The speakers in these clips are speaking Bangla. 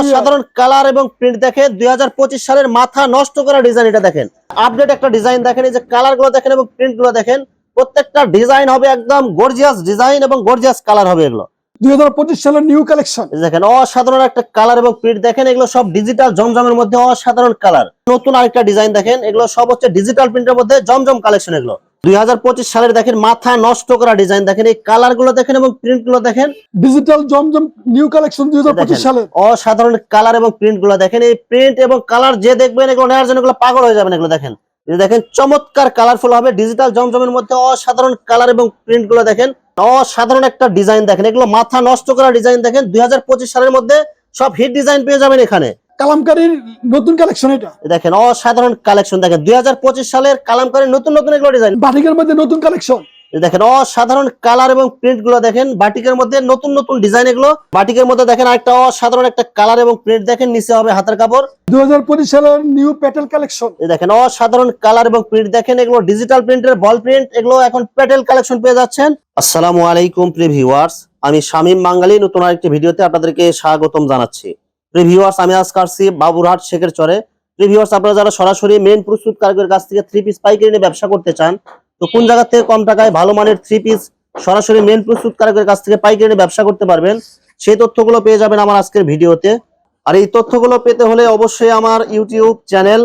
অসাধারণ কালার এবং প্রিন্ট দেখেন। দুই সালের মাথা নষ্ট করা ডিজাইন এটা দেখেন। আপডেট একটা ডিজাইন দেখেন এই যে কালারগুলো দেখেন এবং প্রিন্টগুলো দেখেন। প্রত্যেকটা ডিজাইন হবে একদম গর্জিয়াস ডিজাইন এবং গর্জিয়াস কালার হবে এগুলো। দুই হাজার পঁচিশ সালের নিউ কালেকশন দেখেন অসাধারণ একটা কালার এবং প্রিন্ট দেখেন এগুলো সব ডিজিটাল জমজমের মধ্যে অসাধারণ কালার। নতুন আরেকটা ডিজাইন দেখেন এগুলো সব হচ্ছে ডিজিটাল প্রিন্টের মধ্যে জমজম কালেকশন এগুলো। দুই হাজার পঁচিশ সালের দেখেন মাথা নষ্ট করা ডিজাইন দেখেন এই কালারগুলো দেখেন এবং প্রিন্টগুলো দেখেন। ডিজিটাল জমজম নিউ কালেকশন দুই দেখেন, অসাধারণ কালার এবং প্রিন্টগুলো দেখেন এই প্রিন্ট এবং কালার যে দেখবেন এগুলো নেওয়ার জন্য এগুলো পাগল হয়ে যাবেন এগুলো দেখেন। দেখেন চমৎকার কালারফুল হবে ডিজিটাল জমজমের মধ্যে অসাধারণ কালার এবং প্রিন্টগুলো দেখেন অসাধারণ একটা ডিজাইন দেখেন। এগুলো মাথা নষ্ট করা ডিজাইন দেখেন দুই হাজার পঁচিশ সালের মধ্যে সব হিট ডিজাইন পেয়ে যাবেন এখানে। কালামকারীর নতুন কালেকশন এটা। দেখেন অসাধারণ কালেকশন দেখেন। দুই হাজার পঁচিশ সালের কালামকারী নতুন নতুন এগুলো ডিজাইন বাটিকের মধ্যে নতুন কালেকশন দেখেন অসাধারণ কালার এবং প্রিন্টগুলো দেখেন। বাটিকের মধ্যে নতুন নতুন ডিজাইন এগুলো। বাটিকের মধ্যে দেখেন একটা অসাধারণ একটা কালার এবং প্রিন্ট দেখেন। নিচে হবে হাতের কাপড়। দুই হাজার পঁচিশ সালের নিউ প্যাটেল কালেকশন দেখেন অসাধারণ কালার এবং প্রিন্ট দেখেন এগুলো। ডিজিটাল প্রিন্টের বল প্রিন্ট এগুলো এখন প্যাটেল কালেকশন পেয়ে যাচ্ছেন। আসসালামু আলাইকুম প্রিভিউয়ার্স আমি শামীম বাঙালি নতুন আরেকটি ভিডিওতে আপনাদেরকে স্বাগতম জানাচ্ছি। প্রিয় ভিউয়ার্স আমি আজ কাটছি বাবুরহাট শেখের চরে। প্রিয় ভিউয়ার্স আপনারা যারা সরাসরি মেন প্রস্তুত কারকের কাছ থেকে থ্রি পিস পাইকারি নিয়ে ব্যবসা করতে চান, তো কোন জায়গা থেকে কম টাকায় ভালো মানের থ্রি পিস সরাসরি মেন প্রস্তুত কারকের কাছ থেকে পাইকারি নিয়ে ব্যবসা করতে পারবেন, সেই তথ্যগুলো পেয়ে যাবেন আমার আজকের ভিডিওতে। আর এই তথ্যগুলো পেতে হলে অবশ্যই আমার YouTube channel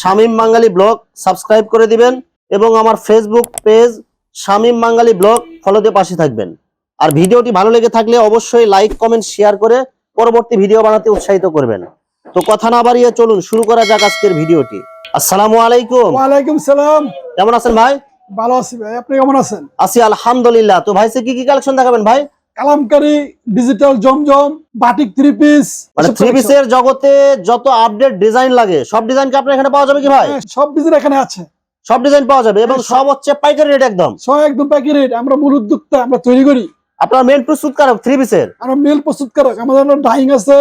Shamim Bangali vlog subscribe করে দিবেন এবং আমার Facebook page Shamim Bangali vlog ফলোতে পাশে থাকবেন। আর ভিডিওটি ভালো লেগে থাকলে অবশ্যই লাইক কমেন্ট শেয়ার করে পরবর্তী ভিডিও বানাতে উৎসাহিত করবেন। তো কথা না বাড়িয়ে চলুন শুরু করা যাক আজকের ভিডিওটি। আসসালামু আলাইকুম। ওয়ালাইকুম সালাম। কেমন আছেন ভাই? ভালো আছি ভাই আপনি কেমন আছেন? আছি আলহামদুলিল্লাহ। তো ভাই কি কি কালেকশন দেখাবেন ভাই? Kalamkari digital Zamzam batik three piece মানে থ্রি পিসের জগতে যত আপডেট ডিজাইন লাগে সব ডিজাইন কি আপনার এখানে পাওয়া যাবে কি ভাই? সব ডিজাইন এখানে আছে। সব ডিজাইন পাওয়া যাবে এবং হ্যাঁ, সব হচ্ছে পাইকারি রেট একদম। সব একদম প্যাকেট রেট আমরা মূল উদ্যোক্তা আমরা তৈরি করি। আপনার মেন প্রস্তুতকারক থ্রি পিসের আমরা মিল প্রস্তুতকারক আমাদের ডাইং আছে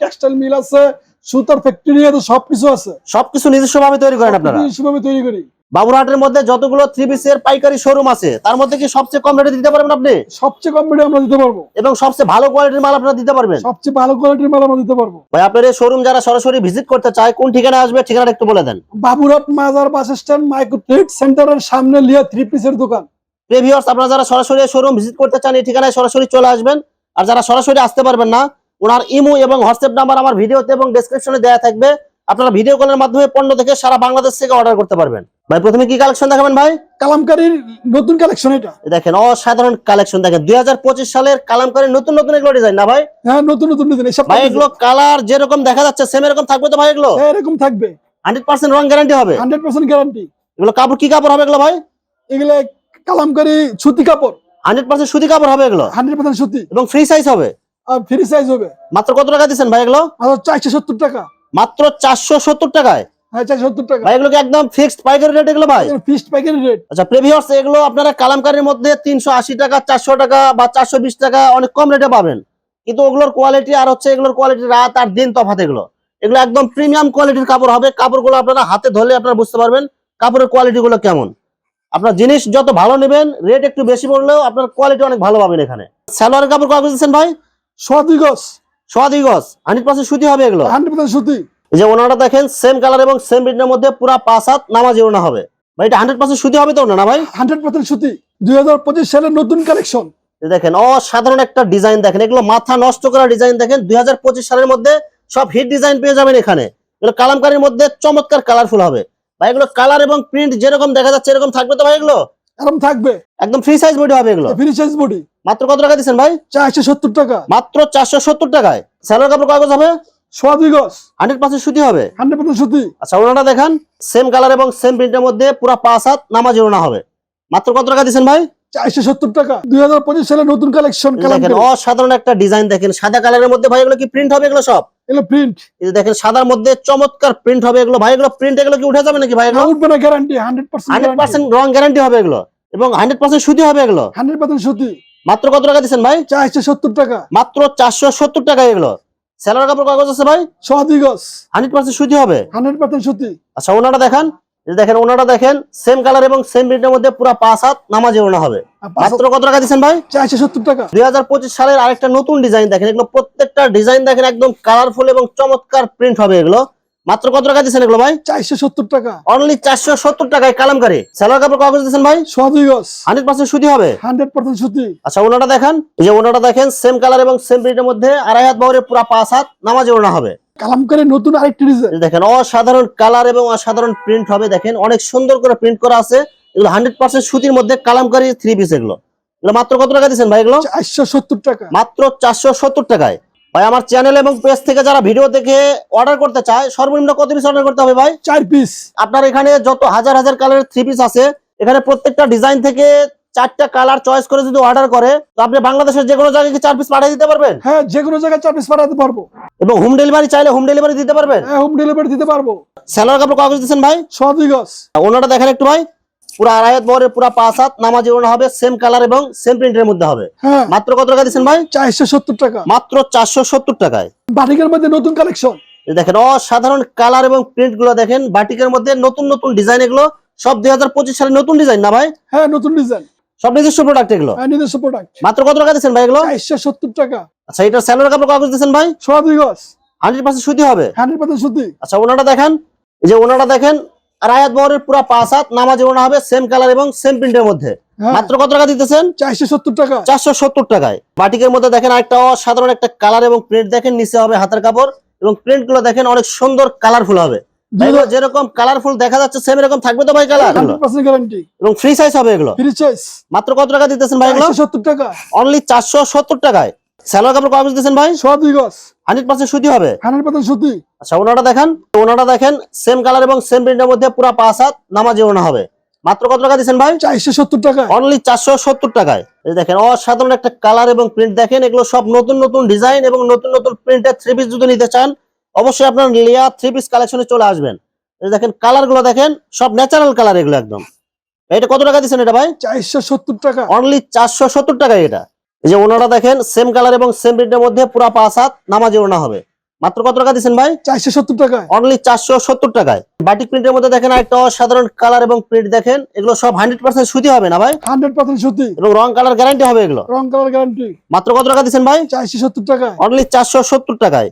টেক্সটাইল মিল আছে সুতার ফ্যাক্টরি আছে সবকিছু আছে। সবকিছু নিজস্ব ভাবে তৈরি করেন আপনারা? হিসেবে তৈরি করি। বাবুরহাটের মধ্যে যতগুলো থ্রি পিসের পাইকারি শোরুম আছে তার মধ্যে কি সবচেয়ে কম রেটে দিতে পারবেন আপনি? সবচেয়ে কম রেটে আমরা দিতে পারব। এবং সবচেয়ে ভালো কোয়ালিটির মাল আপনারা দিতে পারবেন? সবচেয়ে ভালো কোয়ালিটির মাল আমরা দিতে পারব। ভাই আপনার এই শোরুম যারা সরাসরি ভিজিট করতে চায় কোন ঠিকানা আসবে ঠিকানাটা একটু বলে দেন। বাবুরহাট মাজার বাস স্ট্যান্ড মাইক্রো ট্রেড সেন্টারের সামনে লিয়া থ্রি পিসের দোকান। প্রিভিয়ার্স আপনারা যারা সরাসরি শোরুম ভিজিট করতে চান এই ঠিকানায় সরাসরি চলে আসবেন। আর যারা সরাসরি আসতে পারবেন না ওনার ইমো এবং হোয়াটসঅ্যাপ নাম্বার আমার ভিডিওতে এবং ডেসক্রিপশনে দেওয়া থাকবে। আপনারা ভিডিও কলের মাধ্যমে পণ্য দেখে সারা বাংলাদেশ থেকে অর্ডার করতে পারবেন। ভাই প্রথমে কি কালেকশন দেখাবেন ভাই? কালামকারীর নতুন কালেকশন এটা। দেখেন অসাধারণ কালেকশন দেখেন। দুই হাজার পঁচিশ সালের কালামকারী নতুন নতুন এগুলো ডিজাইন না ভাই? হ্যাঁ নতুন নতুন ডিজাইন এসব ভাই এগুলো কালার যেরকম দেখা যাচ্ছে সেম এরকম থাকবে তো ভাই এগুলো? হ্যাঁ, এরকম থাকবে। হান্ড্রেড পার্সেন্ট রং গ্যারান্টি হবে। হান্ড্রেড পার্সেন্ট গ্যারান্টি এগুলো কাপড় কি কাপড় হবে এগুলো ভাই? এগুলো কালামকারী সুতি কাপড়। হান্ড্রেড পার্সেন্ট সুতি কাপড় হবে এগুলো? হান্ড্রেড পার্সেন্ট সুতি। এবং ফ্রি সাইজ হবে? ফ্রি সাইজ হবে। মাত্র কত টাকা দিচ্ছেন ভাই এগুলো? চারশো সত্তর টাকা। মাত্র চারশো সত্তর টাকায়? হ্যাঁ সত্তর টাকা। ভাই একদম ফিক্সড পাইকারি রেট এগুলো ভাই? ফিস্ট প্যাকেট রেট আচ্ছা এগুলো আপনারা কালামকারীর মধ্যে তিনশো আশি টাকা চারশো টাকা বা চারশো বিশ টাকা অনেক কম রেটে পাবেন। কিন্তু ওগুলোর কোয়ালিটি আর হচ্ছে এগুলোর কোয়ালিটি রাত আর দিন তফাৎ এগুলো। এগুলো একদম প্রিমিয়াম কোয়ালিটির কাপড় হবে। কাপড়গুলো আপনারা হাতে ধরলে আপনারা বুঝতে পারবেন কাপড়ের কোয়ালিটি গুলো কেমন। আপনার জিনিস যত ভালো নেবেন রেট একটু বেশি পড়লেও আপনার কোয়ালিটি অনেক ভালো পাবেন এখানে। সালোয়ারের কাপড় কয় দিচ্ছেন ভাই? সোয়াদি গজ। হান্ড্রেড পার্সেন্ট সুতি হবে এগুলো? হান্ড্রেড পার্সেন্ট সুতি। এই যে ওনারা দেখেন সেম কালার এবং সেম প্রিন্টের মধ্যে পুরা পাঁচ হাত নামাজি ওনা হবে। ভাই এটা হান্ড্রেড পার্সেন্ট সুতি হবে তো না ভাই? হান্ড্রেড পার্সেন্ট সুতি। দুই হাজার পঁচিশ সালের নতুন কালেকশন এই দেখেন অসাধারণ একটা ডিজাইন দেখেন। এগুলো মাথা নষ্ট করা ডিজাইন দেখেন। দুই হাজার পঁচিশ সালের মধ্যে সব হিট ডিজাইন পেয়ে যাবেন এখানে। এগুলো কালামকারীর মধ্যে চমৎকার কালারফুল হবে। ভাই এগুলো কালার এবং প্রিন্ট যেরকম দেখা যাচ্ছে এরকম থাকবে তো ভাই এগুলো? এরকম থাকবে। একদম ফ্রি সাইজ বডি হবে এগুলো। ফ্রি সাইজ বডি মাত্র কত টাকা দিচ্ছেন ভাই? চারশো সত্তর টাকা। মাত্র চারশো সত্তর টাকায়। স্যালোর কাপড় কাগজ হবে? হান্ড্রেড পার্সেন্ট সুতি হবে? হান্ড্রেড পার্সেন্ট সুতি। আচ্ছা ওনারা দেখান। সেম কালার এবং সেম প্রিন্টের মধ্যে পুরা পাঁচ হাত নামাজি ওনা হবে। মাত্র কত টাকা দিচ্ছেন ভাই? চারশো সত্তর টাকা। দুই হাজার পঁচিশ সালের নতুন কালেকশন অসাধারণ একটা ডিজাইন দেখেন। সাদা কালারের মধ্যে ভাই এগুলো কি প্রিন্ট হবে এগুলো সব? এগুলো প্রিন্ট এই দেখেন সাদার মধ্যে চমৎকার প্রিন্ট হবে এগুলো। ভাই এগুলো প্রিন্ট এগুলো কি উঠে যাবে নাকি ভাই এগুলো? উঠবে না guarantee hundred hundred percent percent রং গ্যারান্টি হবে এগুলো। এবং হান্ড্রেড পার্সেন্ট সুতি হবে এগুলো। হান্ড্রেড পার্সেন্ট সুতি মাত্র কত টাকা দিবেন ভাই? চারশো সত্তর টাকা। মাত্র চারশো সত্তর টাকা এগুলো। স্যালার কাপড় কাগজ আছে ভাই? সোয়াদি গজ। হান্ড্রেড পার্সেন্ট সুতি হবে। হান্ড্রেড পার্সেন্ট সুতি আচ্ছা ওনারা দেখান। দেখেন ওনাটা দেখেন সেম কালার এবং সেম প্রিন্টের মধ্যে পুরো পাঁচ হাত নামাজে ওনা হবে। মাত্র কত টাকা দিচ্ছেন ভাই? চারশো সত্তর টাকা। দুই হাজার পঁচিশ সালের আরেকটা নতুন ডিজাইন দেখেন এগুলো প্রত্যেকটা ডিজাইন দেখেন একদম কালারফুল এবং চমৎকার প্রিন্ট হবে এগুলো। মাত্র কত টাকা দিচ্ছেন এগুলো ভাই? চারশো সত্তর টাকা। অনলি চারশো সত্তর টাকায় কালামকারি। সালোয়ার কাপড় কাগজ দিচ্ছেন ভাই? সোয়াদি গজ। হান্ড্রেড পার্সেন্ট সুতি হবে? হান্ড্রেড পার্সেন্ট সুতি। আচ্ছা ওনাটা দেখেন এই যে ওনাটা দেখেন সেম কালার এবং সেম প্রিন্টের মধ্যে আড়াই হাত বহরের পুরা পাঁচ হাত নামাজে ওনা হবে। কালামকারী নতুন আরেকটি ডিজাইন দেখেন অসাধারণ কালার এবং অসাধারণ প্রিন্ট হবে। দেখেন অনেক সুন্দর করে প্রিন্ট করা আছে। এগুলো হান্ড্রেড পার্সেন্ট সুতির মধ্যে কালামকারি থ্রি পিস এগুলো। এগুলো মাত্র কত টাকা দিচ্ছেন ভাই এগুলো? চারশো সত্তর টাকা। মাত্র চারশো সত্তর টাকায়। ভাই আমার চ্যানেল এবং পেজ থেকে যারা ভিডিও দেখে অর্ডার করতে চায় সর্বনিম্ন কত পিস অর্ডার করতে হবে ভাই? চার পিস আপনার এখানে যত হাজার হাজার কালারের থ্রি পিস আছে এখানে প্রত্যেকটা ডিজাইন থেকে চারটা কালার চয়েস করে যদি অর্ডার করে তো আপনি বাংলাদেশের যে কোনো জায়গায় কি চার পিস পাঠিয়ে দিতে পারবেন? হ্যাঁ যে কোনো জায়গায় চার পিস পাঠাতে পারব। এবং হোম ডেলিভারি চাইলে হোম ডেলিভারি দিতে পারবেন? হ্যাঁ হোম ডেলিভারি দিতে পারব। স্যালোয়ার কাপড় কাগজ দিচ্ছেন ভাই? সোয়াদি গজ। ওনাটা দেখেন একটু ভাই। পুরো আড়াই হাত বহরের পুরো পাঁচ হাত নামাজি ওনা হবে সেম কালার এবং সেম প্রিন্টের মধ্যে হবে। হ্যাঁ। মাত্র কত টাকা দিচ্ছেন ভাই? চারশো সত্তর টাকা। মাত্র চারশো সত্তর টাকায়। বাটিকের মধ্যে নতুন কালেকশন দেখেন অসাধারণ কালার এবং প্রিন্টগুলো দেখেন। বাটিকের মধ্যে নতুন নতুন ডিজাইন এগুলো। সব দুই হাজার পঁচিশ সালের নতুন ডিজাইন না ভাই? হ্যাঁ নতুন ডিজাইন সব নিজস্ব প্রোডাক্ট এগুলো? হ্যাঁ নিজস্ব প্রোডাক্ট মাত্র কত টাকা দিচ্ছেন ভাই এগুলো? চারশো সত্তর টাকা। আচ্ছা এটা স্যালোয়ার কাপড় কাগজ দিচ্ছেন ভাই? সোয়াদি গজ। হান্ড্রেড পার্সেন্ট সুতি হবে? হান্ড্রেড পার্সেন্ট সুতি। আচ্ছা ওনাটা দেখেন। এই যে ওনাটা দেখেন রায়াত বহরের পুরো পাঁচ হাত নামাজ ওনা হবে সেম কালার এবং সেম প্রিন্টের মধ্যে। হ্যাঁ। মাত্র কত টাকা দিতেছেন? চারশো সত্তর টাকা। চারশো সত্তর টাকায়। বাটিকের মধ্যে দেখেন একটা অসাধারণ একটা কালার এবং প্রিন্ট দেখেন নিচে হবে হাতের কাপড় এবং প্রিন্টগুলো দেখেন অনেক সুন্দর কালারফুল হবে। যেরকম কালারফুল দেখা যাচ্ছে সেম এরকম থাকবে তো ভাই কালার হান্ড্রেড পার্সেন্ট গ্যারান্টি এবং ফ্রি সাইজ হবে এগুলো? ফ্রি চয়েস মাত্র কত টাকা দিতেছেন ভাই এগুলো? চারশো সত্তর টাকা। অনলি চারশো সত্তর টাকায়। স্যালোয়ার কাপড় দিতেছেন ভাই? সোয়াদি গজ। হান্ড্রেড পার্সেন্ট সুতি হবে? হান্ড্রেড পার্সেন্ট সুতি। আচ্ছা ওনাটা দেখেন ওনাটা দেখেন সেম কালার এবং সেম প্রিন্টের মধ্যে পুরো পাঁচ হাত নামাজি ওনা হবে। মাত্র কত টাকা দিচ্ছেন ভাই? চারশো সত্তর টাকা অনলি চারশো সত্তর টাকায়। এই দেখেন অসাধারণ একটা কালার এবং প্রিন্ট দেখেন এগুলো সব নতুন নতুন ডিজাইন এবং নতুন নতুন প্রিন্টের থ্রি পিস যদি নিতে চান অবশ্যই আপনার লেয়ার থ্রি পিস কালেকশনে চলে আসবেন। দেখেন কালারগুলো দেখেন সব ন্যাচারাল কালার এগুলো একদম। এটা কত টাকা দিচ্ছেন এটা ভাই? চারশো সত্তর টাকা। অনলি চারশো সত্তর টাকায় এটা। এই যে ওনারা দেখেন সেম কালার এবং সেম প্রিন্টের মধ্যে পুরা পাঁচ হাত নামাজি ওনা হবে। মাত্র কত টাকা দিচ্ছেন ভাই? চারশো সত্তর টাকা অনলি চারশো সত্তর টাকায়। বাটিক প্রিন্টের মধ্যে দেখেন একটা সাধারণ কালার এবং প্রিন্ট দেখেন এগুলো সব হান্ড্রেড পার্সেন্ট সুতি হবে না ভাই? হান্ড্রেড পার্সেন্ট সুতি। এবং রং কালার গ্যারান্টি হবে এগুলো। রং কালার গ্যারান্টি মাত্র কত টাকা দিচ্ছেন ভাই? চারশো সত্তর টাকা অনলি চারশো সত্তর টাকায়।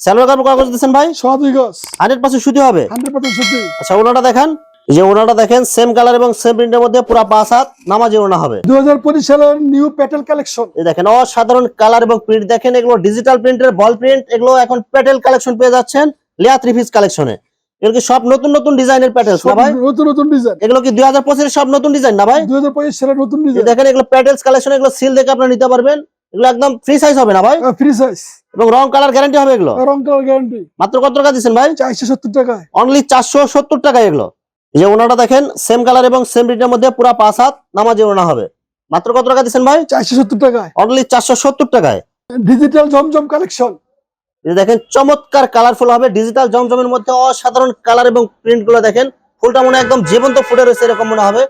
স্যালোয়ার কাপড় কাগজ দিচ্ছেন ভাই? সোয়াদি গজ। হান্ড্রেড পার্সেন্ট সুতি হবে? হান্ড্রেড পার্সেন্ট সুতি। আচ্ছা ওনাটা দেখেন। যে ওনাটা দেখেন সেম কালার এবং সেম প্রিন্টের মধ্যে পুরো পাঁচ হাত নামাজি ওনা হবে। দু হাজার পঁচিশ সালের নিউ প্যাটেল কালেকশন এই দেখেন অসাধারণ কালার এবং প্রিন্ট দেখেন এগুলো ডিজিটাল প্রিন্টের বল প্রিন্ট এগুলো এখন প্যাটেল কালেকশন পেয়ে যাচ্ছেন লেয়া থ্রি পিস কালেকশনে এগুলো কি সব নতুন নতুন ডিজাইনের প্যাটেলস না ভাই? নতুন নতুন ডিজাইন এগুলো কি দুই হাজার পঁচিশের সব নতুন ডিজাইন না ভাই? দু হাজার পঁচিশ সালের নতুন ডিজাইন দেখেন এগুলো প্যাটেলস কালেকশন এগুলো সিল দেখে আপনারা নিতে পারবেন। এগুলো একদম ফ্রি সাইজ হবে না ভাই? ফ্রি সাইজ এবং রং কালার গ্যারান্টি হবে এগুলো? রং কালার গ্যারান্টি মাত্র কত টাকা দিচ্ছেন ভাই? চারশো সত্তর টাকা অনলি চারশো সত্তর টাকা এগুলো। এই যে ওনাটা দেখেন সেম কালার এবং সেম প্রিন্টের মধ্যে পুরো পাঁচ হাত নামাজি ওনা হবে। মাত্র কত টাকা দিচ্ছেন ভাই? চারশো সত্তর টাকায়। অনলি চারশো সত্তর টাকায়। ডিজিটাল জমজম কালেকশন এই যে দেখেন চমৎকার কালারফুল হবে। ডিজিটাল জমজমের মধ্যে অসাধারণ কালার এবং প্রিন্টগুলো দেখেন। ফুলটা মনে হয় একদম জীবন্ত ফুটে রয়েছে এরকম মনে হবে।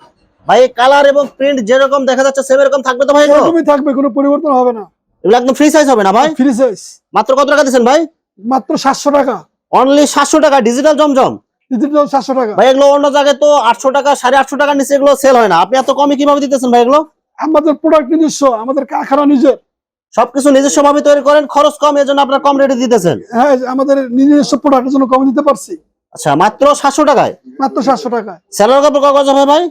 ভাই কালার এবং প্রিন্ট যেরকম দেখা যাচ্ছে সেম এরকম থাকবে তো ভাই? এরকমই থাকবে কোনো পরিবর্তন হবে না। এগুলো একদম ফ্রি সাইজ হবে না ভাই? ফ্রি সাইজ মাত্র কত টাকা দিচ্ছেন ভাই? মাত্র সাতশো টাকা। অনলি সাতশো টাকা ডিজিটাল জমজম। ডিজিটাল সাতশো টাকা। ভাই এগুলো অন্য জায়গায় তো আটশো টাকা সাড়ে আটশো টাকার নিচে এগুলো সেল হয় না। আপনি এত কমে কীভাবে দিতেছেন ভাই এগুলো? আমাদের প্রোডাক্ট নিজস্ব আমাদের কারখানা নিজের। সবকিছু নিজস্ব ভাবে তৈরি করেন খরচ কম এর জন্য আপনার কম রেটে দিতেছেন। হ্যাঁ আমাদের নিজস্ব প্রোডাক্টের জন্য কম দিতে পারছি। আচ্ছা মাত্র সাতশো টাকায়? মাত্র সাতশো টাকা স্যালোয়ার কাপড় কাগজ হবে ভাই?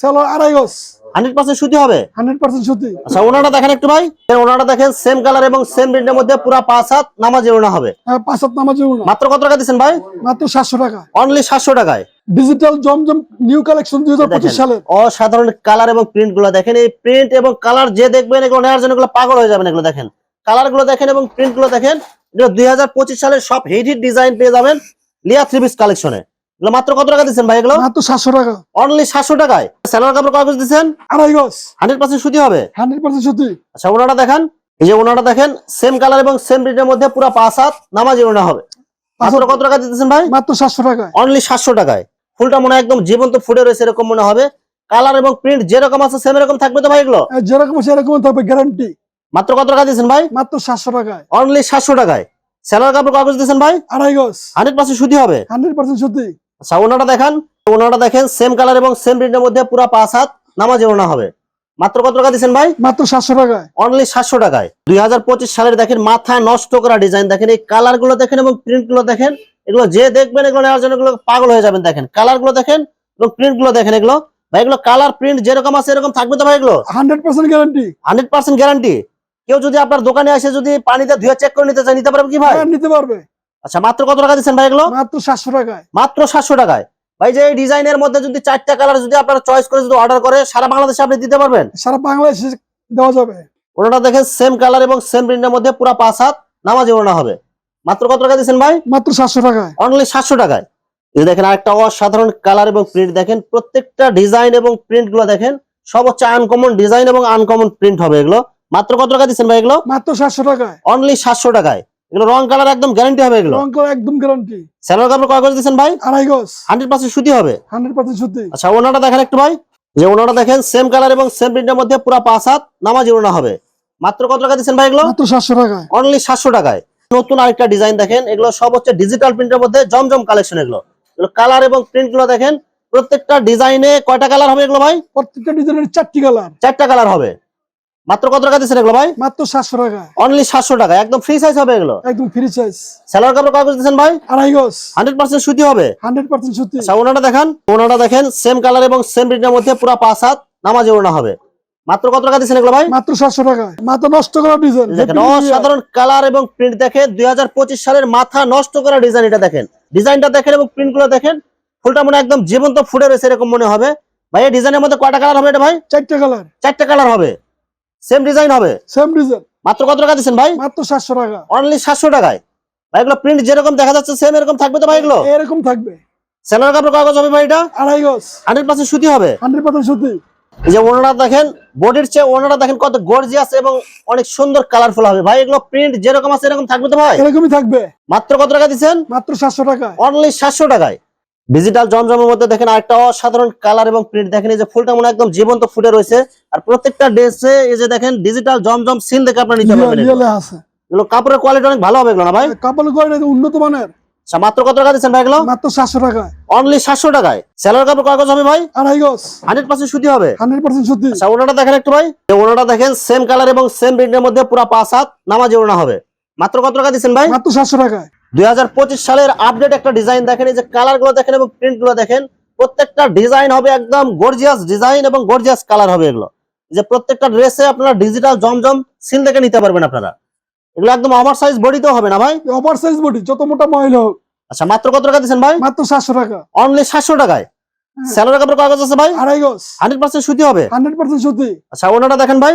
সেলো আড়াই গজ। হান্ড্রেড পার্সেন্ট সুতি হবে? হান্ড্রেড পার্সেন্ট সুতি। আচ্ছা ওনাটা দেখেন একটু ভাই। ওনাটা দেখেন সেম কালার এবং সেম প্রিন্টের মধ্যে পুরো পাঁচ হাত নামাজি ওনা হবে। হ্যাঁ পাঁচ হাত নামাজ মাত্র কত টাকা দিচ্ছেন ভাই? মাত্র সাতশো টাকা। অনলি সাতশো টাকায়। ডিজিটাল জমজম নিউ কালেকশন দুই হাজার পঁচিশ সালের। অসাধারণ কালার এবং প্রিন্টগুলো দেখেন। এই প্রিন্ট এবং কালার যে দেখবেন এগুলো নেওয়ার জন্য এগুলো পাগল হয়ে যাবেন এগুলো দেখেন। কালারগুলো দেখেন এবং প্রিন্টগুলো দেখেন দুই হাজার পঁচিশ সালের সব হিট হিট ডিজাইন পেয়ে যাবেন। লিয়া থ্রি পিস কালেকশনে মাত্র কত টাকা দিচ্ছেন ভাই এগুলো? মাত্র সাতশো টাকা। অনলি সাতশো টাকায়। স্যালোয়ার কাপড় কাগজ দিচ্ছেন? আড়াই গজ। হান্ড্রেড পার্সেন্ট সুতি হবে। হান্ড্রেড পার্সেন্ট সুতি। আচ্ছা ওনাটা দেখেন। এই যে ওনাটা দেখেন সেম কালার এবং সেম প্রিন্টের মধ্যে পুরো পাঁচ হাত নামাজি ওনা হবে। মাত্র কত টাকা দিতেছেন ভাই? মাত্র সাতশো টাকায়। অনলি সাতশো টাকায়। ফুলটা মনে হয় একদম জীবন্ত ফুটে রয়েছে এরকম মনে হবে। কালার এবং প্রিন্ট যেরকম আছে সেম এরকম থাকবে তো ভাই এগুলো? যেরকম সেরকম থাকবে গ্যারান্টি মাত্র কত টাকা দিয়েছেন ভাই? মাত্র সাতশো টাকায়। অনলি সাতশো টাকায়। স্যালোয়ার কাপড় কাগজ দিয়েছেন ভাই? আড়াই গজ। হান্ড্রেড পার্সেন্ট সুতি হবে? হান্ড্রেড পার্সেন্ট সুতি। আচ্ছা ওনাটা দেখান। ওনাটা দেখেন সেম কালার এবং সেম প্রিন্টের মধ্যে পুরো পাঁচ হাত নামাজে ওনা হবে। মাত্র কত টাকা দিচ্ছেন ভাই? মাত্র সাতশো টাকায়। অনলি সাতশো টাকায়। দুই হাজার পঁচিশ সালের দেখেন মাথা নষ্ট করা ডিজাইন দেখেন এই কালারগুলো দেখেন এবং প্রিন্টগুলো দেখেন এগুলো যে দেখবেন এগুলো নেওয়ার জন্য এগুলো পাগল হয়ে যাবেন দেখেন। কালারগুলো দেখেন এবং প্রিন্টগুলো দেখেন এগুলো। ভাই এগুলো কালার প্রিন্ট যেরকম আছে এরকম থাকবে তো ভাই এগুলো? Hundred percent guarantee hundred percent guarantee কেউ যদি আপনার দোকানে এসে যদি পানিতে ধুয়ে চেক করে নিতে চায় নিতে পারবে কি ভাই? নিতে পারবে। আচ্ছা মাত্র কত টাকা দিচ্ছেন ভাই এগুলো? মাত্র সাতশো টাকায়। মাত্র সাতশো টাকায়। ভাই যে এই ডিজাইনের মধ্যে যদি চারটা কালার যদি আপনারা চয়েস করে যদি অর্ডার করে সারা বাংলাদেশে আপনি দিতে পারবেন? সারা বাংলাদেশে দেওয়া যাবে। ওনাটা দেখেন সেম কালার এবং সেম প্রিন্টের মধ্যে পুরো পাঁচ হাত নামাজে ওনা হবে। মাত্র কত টাকা দিচ্ছেন ভাই? মাত্র সাতশো টাকায়। অনলি সাতশো টাকায়। এই দেখেন আরেকটা অসাধারণ কালার এবং প্রিন্ট দেখেন প্রত্যেকটা ডিজাইন এবং প্রিন্টগুলো দেখেন সব হচ্ছে আনকমন ডিজাইন এবং আনকমন প্রিন্ট হবে এগুলো। মাত্র কত টাকা দিচ্ছেন ভাই এগুলো? মাত্র সাতশো টাকায়। অনলি সাতশো টাকায়। এগুলো রং কালার একদম গ্যারান্টি হবে এগুলো? রং করা একদম গ্যারান্টি স্যালোর কাপড় কয় করে দিচ্ছেন ভাই? আড়াই গজ। হান্ড্রেড পার্সেন্ট সুতি হবে? হান্ড্রেড পার্সেন্ট সত্যি আচ্ছা ওনাটা দেখেন একটু ভাই। যে ওনাটা দেখেন সেম কালার এবং সেম প্রিন্টের মধ্যে পুরো পাঁচ হাত নামাজি ওনা হবে। মাত্র কত টাকা দিচ্ছেন ভাই এগুলো? মাত্র সাতশো টাকায়। অনলি সাতশো টাকায়। নতুন আরেকটা ডিজাইন দেখেন এগুলো সব হচ্ছে ডিজিটাল প্রিন্টের মধ্যে জমজম কালেকশন এগুলো। এগুলো কালার এবং প্রিন্টগুলো দেখেন প্রত্যেকটা ডিজাইনে কয়টা কালার হবে এগুলো ভাই? প্রত্যেকটা ডিজাইনের চারটি কালার চারটা কালার হবে। মাত্র কত টাকা দিচ্ছেন এগুলো ভাই? মাত্র সাতশো টাকায় অনলি সাতশো টাকা। একদম ফ্রি সাইজ হবে এগুলো? একদম ফ্রি সাইজ স্যালোয়ার কাপড় কাগজ দিচ্ছেন ভাই? আড়াই গজ। হান্ড্রেড পার্সেন্ট সুতি হবে। হান্ড্রেড পার্সেন্ট সত্যি আচ্ছা ওনাটা দেখেন। ওনাটা দেখেন সেম কালার এবং সেম প্রিন্টের মধ্যে পুরো পাঁচ হাত নামাজে ওনা হবে। মাত্র কত টাকা দিচ্ছেন এগুলো ভাই? মাত্র সাতশো টাকায় মাত্র নষ্ট করা ডিজাইন দেখেন অসাধারণ কালার এবং প্রিন্ট দেখেন দুই হাজার পঁচিশ সালের মাথা নষ্ট করা ডিজাইন এটা দেখেন। ডিজাইনটা দেখেন এবং প্রিন্টগুলো দেখেন। ফুলটা মনে একদম জীবন্ত ফুটে রয়েছে এরকম মনে হবে। ভাই এই ডিজাইনের মধ্যে কয়টা কালার হবে এটা ভাই? চারটে কালার চারটা কালার হবে। সেম ডিজাইন হবে? সেম ডিজাইন মাত্র কত টাকা দিচ্ছেন ভাই? মাত্র সাতশো টাকা। অনলি সাতশো টাকায়। ভাই এগুলো প্রিন্ট যেরকম দেখা যাচ্ছে সেম এরকম থাকবে তো ভাই এগুলো? এরকম থাকবে। সেলার কাপড় কাগজ হবে ভাই এটা? আড়াই গজ। হান্ড্রেড পার্সেন্ট সুতি হবে? হান্ড্রেড পার্সেন্ট সত্যি এই যে ওনারা দেখেন বডির চেয়ে ওনারা দেখেন কত গর্জিয়াস এবং অনেক সুন্দর কালারফুল হবে। ভাই এগুলো প্রিন্ট যেরকম আছে এরকম থাকবে তো ভাই? এরকমই থাকবে। মাত্র কত টাকা দিচ্ছেন? মাত্র সাতশো টাকা অনলি সাতশো টাকায়। ডিজিটাল জমজমের মধ্যে দেখেন আরেকটা অসাধারণ কালার এবং প্রিন্ট দেখেন এই যে ফুলটা মনে হয় একদম জীবন্ত ফুটে রয়েছে। আর প্রত্যেকটা ড্রেসে এই যে দেখেন ডিজিটাল জমজম সিল দেখে আপনারা নিতে পারবেন এগুলো। কাপড়ের কোয়ালিটি অনেক ভালো হবে এগুলো না ভাই? কাপড় কোয়ালিটি উন্নত মানের। আচ্ছা মাত্র কত টাকা দিচ্ছেন ভাই এগুলো? মাত্র সাতশো টাকায়। অনলি সাতশো টাকায়। সেলার কাপড় কয় কাগজ হবে ভাই? আড়াই গজ। হান্ড্রেড পার্সেন্ট সুতি হবে। হান্ড্রেড পার্সেন্ট সত্যি আচ্ছা ওনাটা দেখেন একটু ভাই। এই ওনাটা দেখেন সেম কালার এবং সেম প্রিন্টের মধ্যে পুরো পাঁচ হাত নামাজি ওনা হবে। মাত্র কত টাকা দিচ্ছেন ভাই? মাত্র সাতশো টাকায়। দুই হাজার পঁচিশ সালের আপডেট একটা ডিজাইন দেখেন এই যে কালারগুলো দেখেন এবং প্রিন্টগুলো দেখেন প্রত্যেকটা ডিজাইন হবে একদম গর্জিয়াস ডিজাইন এবং গর্জিয়াস কালার হবে এগুলো। যে প্রত্যেকটা ড্রেসে আপনারা ডিজিটাল জমজম সিল দেখে নিতে পারবেন আপনারা। এগুলো একদম ওভার সাইজ বডিতেও হবে না ভাই? ওভার সাইজ বডি যত মোটা মহিলা হোক। আচ্ছা মাত্র কত টাকা দিচ্ছেন ভাই? মাত্র সাতশো টাকা। অনলি সাতশো টাকায়। স্যালোর কাপড় কাগজ আছে ভাই? আড়াই গজ। হান্ড্রেড পার্সেন্ট সুতি হবে? হান্ড্রেড পার্সেন্ট সত্যি আচ্ছা ওনাটা দেখেন ভাই।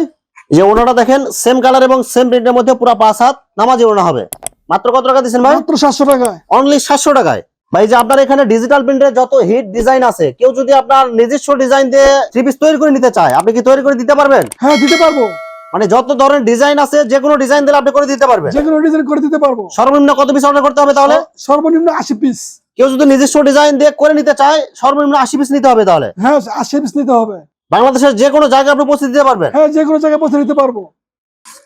এই যে ওনাটা দেখেন সেম কালার এবং সেম প্রিন্টের মধ্যে পুরো পাঁচ হাত নামাজি ওনা হবে। মাত্র কত টাকা দিচ্ছেন ভাই? মাত্র সাতশো টাকায়। অনলি সাতশো টাকায়। ভাই যে আপনার এখানে ডিজিটাল প্রিন্টের যত হিট ডিজাইন আছে কেউ যদি আপনার নিজস্ব ডিজাইন দিয়ে থ্রি পিস তৈরি করে নিতে চায় আপনি কি তৈরি করে দিতে পারবেন? হ্যাঁ দিতে পারব। মানে যত ধরনের ডিজাইন আছে যে কোনো ডিজাইন দিলে আপনি করে দিতে পারবেন। যে কোনো ডিজাইন করে দিতে পারব। সর্বনিম্ন কত পিস অর্ডার করতে হবে তাহলে? সর্বনিম্ন আশি পিস কেউ যদি নিজস্ব ডিজাইন দিয়ে করে নিতে চায় সর্বনিম্ন আশি পিস নিতে হবে তাহলে। হ্যাঁ আশি পিস নিতে হবে। বাংলাদেশের যে কোনো জায়গায় আপনি পৌঁছে দিতে পারবেন। হ্যাঁ যে কোনো জায়গায় পৌঁছে দিতে পারব।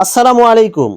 আসসালামু আলাইকুম।